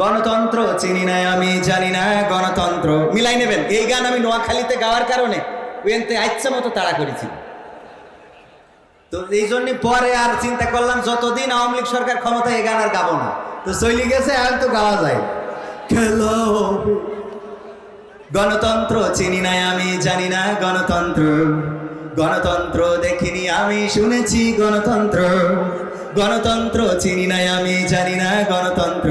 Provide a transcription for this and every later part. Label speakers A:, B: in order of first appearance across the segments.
A: গণতন্ত্র চিনি না আমি, জানি না, গণতন্ত্র। মিলাই নেবেন। এই গান আমি নোয়াখালীতে গাওয়ার কারণে ওয়েনতে আচ্ছা মতো তাড়া করেছি। তো এই জন্য পরে আর চিন্তা করলাম, যতদিন আওয়ামী লীগ সরকার ক্ষমতা এই গান আর গাবো না। তো চলে গেছে, আর তো গাওয়া যায়। খেলো গণতন্ত্র চিনি না আমি, জানি না গণতন্ত্র। গণতন্ত্র দেখিনি আমি, শুনেছি গণতন্ত্র। গণতন্ত্র চিনি না আমি, জানি না গণতন্ত্র।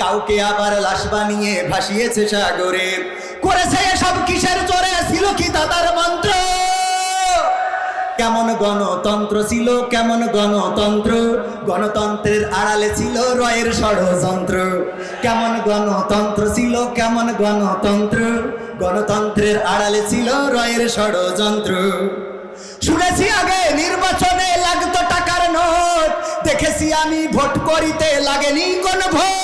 A: কাউকে আবার লাশ বানিয়ে ভাসিয়েছে সাগরে। করেছে এসব কিসের জোরে ছিল কি দাদার মন্ত্র? কেমন গণতন্ত্র ছিল, কেমন গণতন্ত্র? গণতন্ত্রের আড়ালে ছিল রয়ের ষড়যন্ত্র। কেমন গণতন্ত্র ছিল, কেমন গণতন্ত্র? গণতন্ত্রের আড়ালে ছিল রয়ের ষড়যন্ত্র। শুনেছি আগে নির্বাচনে লাগতো টাকার নোট। দেখেছি আমি ভোট করিতে লাগেনি কোন ভোট।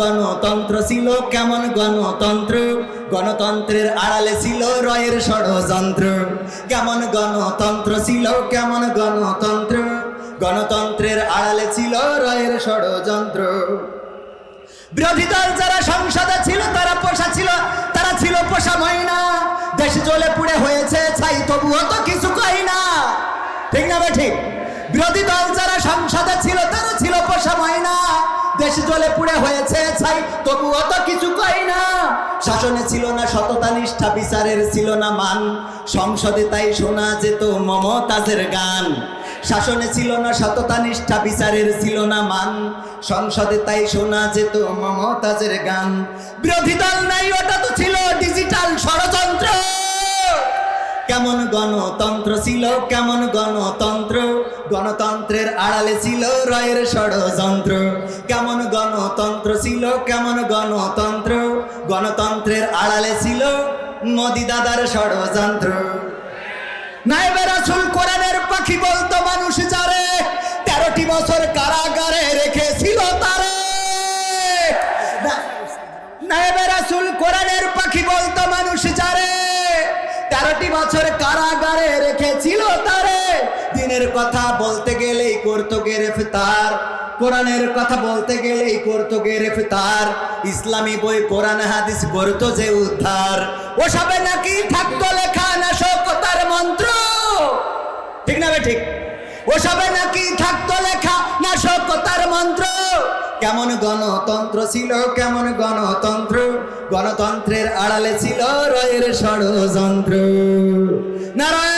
A: গণতন্ত্র ছিল কেমন গণতন্ত্র? গণতন্ত্রের আড়ালে ছিল রয়ের ষড়যন্ত্র। কেমন গণতন্ত্র ছিল, কেমন গণতন্ত্র? গণতন্ত্রের আড়ালে ছিল রয়ের ষড়যন্ত্র। বিরোধী দল যারা সংসদে ছিল, তারা পোষা ছিল, তারা ছিল পোষা ময়না। দেশ জ্বলে পুড়ে হয়েছে, ছাই তবুও তো কিছু কই না। ঠিক না ঠিক? বিরোধী দল যারা সংসদে ছিল, তারা ছিল পোষা ময়না। দেশ জলে পুড়ে হয়েছে, ছাই। তবুও তো কিছু কই না। শাসনে ছিল না সততা, নিষ্ঠা, বিচারের ছিল না মান। সংসদে তাই শোনা যেত মমতাজের গান। শাসনে ছিল না সততা, নিষ্ঠা, বিচারের ছিল না মান। সংসদে তাই শোনা যেত মমতাজের গান। বিরোধী দল নাই, ওটা তো ছিল গণতন্ত্র ছিল কেমন গণতন্ত্র? গণতন্ত্রের আড়ালে ছিল রয়ের ষড়যন্ত্র। কেমন গণতন্ত্র ছিল, কেমন গণতন্ত্র? গণতন্ত্রের আড়ালে ছিল মোদি দাদার ষড়যন্ত্র। নাইবে রাসুল কোরআনের পাখি বলতো, মানুষ যারে গ্রেফতার। কোরআনের কথা বলতে গেলেই করতো গ্রেফতার। ইসলামী বই, কোরআন, হাদিস করতো যে উদ্ধার। ওসবে নাকি থাকতো লেখা নাশকতার মন্ত্র? ঠিক না বে ঠিক? ওসবে নাকি থাকতো লেখা নাশকতার মন্ত্র? কেমন গণতন্ত্র ছিল, কেমন গণতন্ত্র? গণতন্ত্রের আড়ালে ছিল রয়ের ষড়যন্ত্র। নারায়ণ